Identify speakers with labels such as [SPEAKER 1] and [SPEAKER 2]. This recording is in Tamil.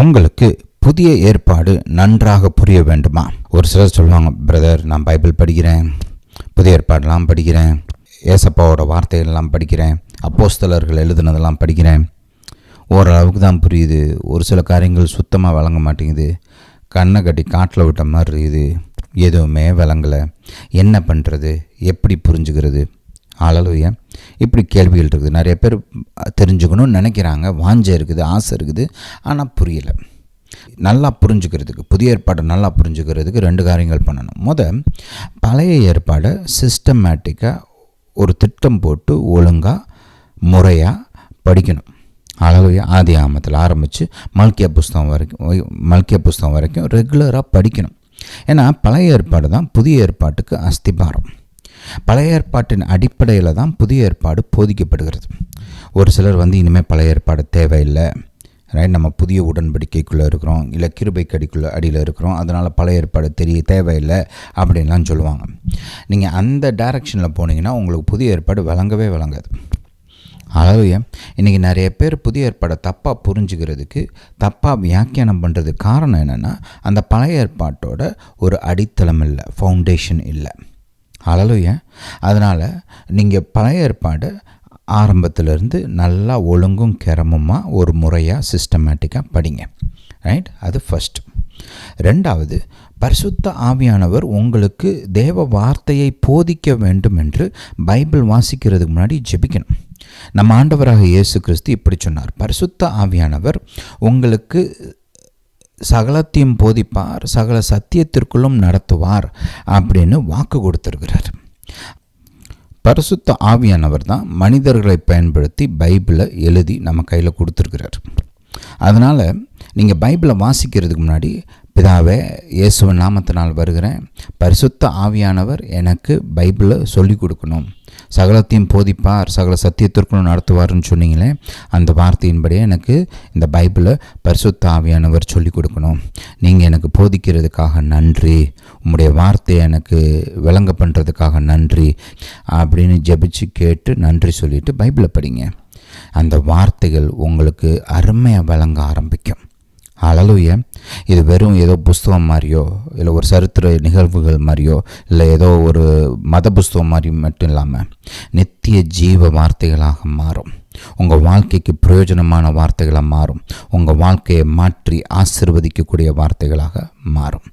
[SPEAKER 1] உங்களுக்கு புதிய ஏற்பாடு நன்றாக புரிய வேண்டுமா? ஒரு சிலர் சொல்லுவாங்க பிரதர் நான் பைபிள் படிக்கிறேன் புதிய ஏற்பாடெல்லாம் படிக்கிறேன் ஏசப்பாவோட வார்த்தைகள்லாம் படிக்கிறேன் அப்போஸ்தலர்கள் எழுதுனதெல்லாம் படிக்கிறேன். ஓரளவுக்கு தான் புரியுது. ஒரு சில காரியங்கள் சுத்தமாக விளங்க மாட்டேங்குது. கண்ணை கட்டி காட்டில் விட்ட மாதிரி இருக்குது. எதுவுமே விளங்கலை. என்ன பண்ணுறது எப்படி புரிஞ்சுக்கிறது? அழலுய இப்படி கேள்விகள் இருக்குது. நிறைய பேர் தெரிஞ்சுக்கணும்னு நினைக்கிறாங்க. வாஞ்ச இருக்குது ஆசை இருக்குது. ஆனால் புரியலை. நல்லா புரிஞ்சுக்கிறதுக்கு புதிய ஏற்பாடை நல்லா புரிஞ்சுக்கிறதுக்கு ரெண்டு காரியங்கள் பண்ணணும். முத பழைய ஏற்பாடை சிஸ்டமேட்டிக்காக ஒரு திட்டம் போட்டு ஒழுங்காக முறையாக படிக்கணும். அளவு ஆதி ஆமத்தில் ஆரம்பித்து மல்கிய புஸ்தகம் வரைக்கும் மல்கிய புஸ்தகம் வரைக்கும் ரெகுலராக படிக்கணும். ஏன்னா பழைய ஏற்பாடு தான் புதிய ஏற்பாட்டுக்கு அஸ்திபாரம். பழைய ஏற்பாட்டின் அடிப்படையில் தான் புதிய ஏற்பாடு போதிக்கப்படுகிறது. ஒரு சிலர் வந்து இனிமேல் பழைய ஏற்பாடு தேவையில்லை. ரைட் நம்ம புதிய உடன்படிக்கைக்குள்ளே இருக்கிறோம். இல்லை கிருபை கடிக்குள்ளே அடியில் இருக்கிறோம். அதனால் பழைய ஏற்பாடு தெரிய தேவையில்லை அப்படின்லாம் சொல்லுவாங்க. நீங்கள் அந்த டைரக்ஷனில் போனீங்கன்னா உங்களுக்கு புதிய ஏற்பாடு விளங்கவே விளங்காது அதாவது இன்றைக்கி நிறைய பேர் புதிய ஏற்பாடை தப்பாக புரிஞ்சுக்கிறதுக்கு தப்பாக வியாக்கியானம் பண்ணுறதுக்கு காரணம் என்னென்னா அந்த பழைய ஏற்பாட்டோட ஒரு அடித்தளம் இல்லை ஃபவுண்டேஷன் இல்லை. அழலுய அதனால் நீங்கள் பழைய ஏற்பாடு ஆரம்பத்திலேருந்து நல்லா ஒழுங்கும் கிரமமாக ஒரு முறையாக சிஸ்டமேட்டிக்காக படிங்க. ரைட் அது ஃபஸ்ட் ரெண்டாவது பரிசுத்த ஆவியானவர் உங்களுக்கு தேவ வார்த்தையை போதிக்க வேண்டும் என்று பைபிள் வாசிக்கிறதுக்கு முன்னாடி ஜெபிக்கணும். நம்ம ஆண்டவராக இயேசு கிறிஸ்து இப்படி சொன்னார். பரிசுத்த ஆவியானவர் உங்களுக்கு சகலத்தையும் போதிப்பார் சகல சத்தியத்திற்குள்ளும் நடத்துவார் அப்படின்னு வாக்கு கொடுத்துருக்கிறார். பரிசுத்த ஆவியானவர் தான் மனிதர்களை பயன்படுத்தி பைபிளை எழுதி நம்ம கையில் கொடுத்துருக்கிறார். அதனால் நீங்கள் பைபிளை வாசிக்கிறதுக்கு முன்னாடி பிதாவே இயேசுவின் நாமத்தினால் வருகிறேன். பரிசுத்த ஆவியானவர் எனக்கு பைபிளை சொல்லிக் கொடுக்கணும். சகலத்தையும் போதிப்பார் சகல சத்தியத்திற்குள் நடத்துவார்னு சொன்னீங்களே அந்த வார்த்தையின்படியே எனக்கு இந்த பைபிளை பரிசுத்த ஆவியானவர் சொல்லிக் கொடுக்கணும். நீங்கள் எனக்கு போதிக்கிறதுக்காக நன்றி. உங்களுடைய வார்த்தையை எனக்கு விளங்க பண்ணுறதுக்காக நன்றி அப்படின்னு ஜெபிச்சு கேட்டு நன்றி சொல்லிவிட்டு பைபிளை படிங்க. அந்த வார்த்தைகள் உங்களுக்கு அருமையாக விளங்க ஆரம்பிக்கும். அழலுய இது வெறும் ஏதோ புஸ்தகம் மாதிரியோ இல்லை ஒரு சரித்திர நிகழ்வுகள் மாதிரியோ இல்லை ஏதோ ஒரு மத புஸ்தகம் மாதிரி மட்டும் இல்லாமல் நித்திய ஜீவ வார்த்தைகளாக மாறும். உங்கள் வாழ்க்கைக்கு பிரயோஜனமான வார்த்தைகளாக மாறும். உங்கள் வாழ்க்கையை மாற்றி ஆசிர்வதிக்கக்கூடிய வார்த்தைகளாக மாறும்.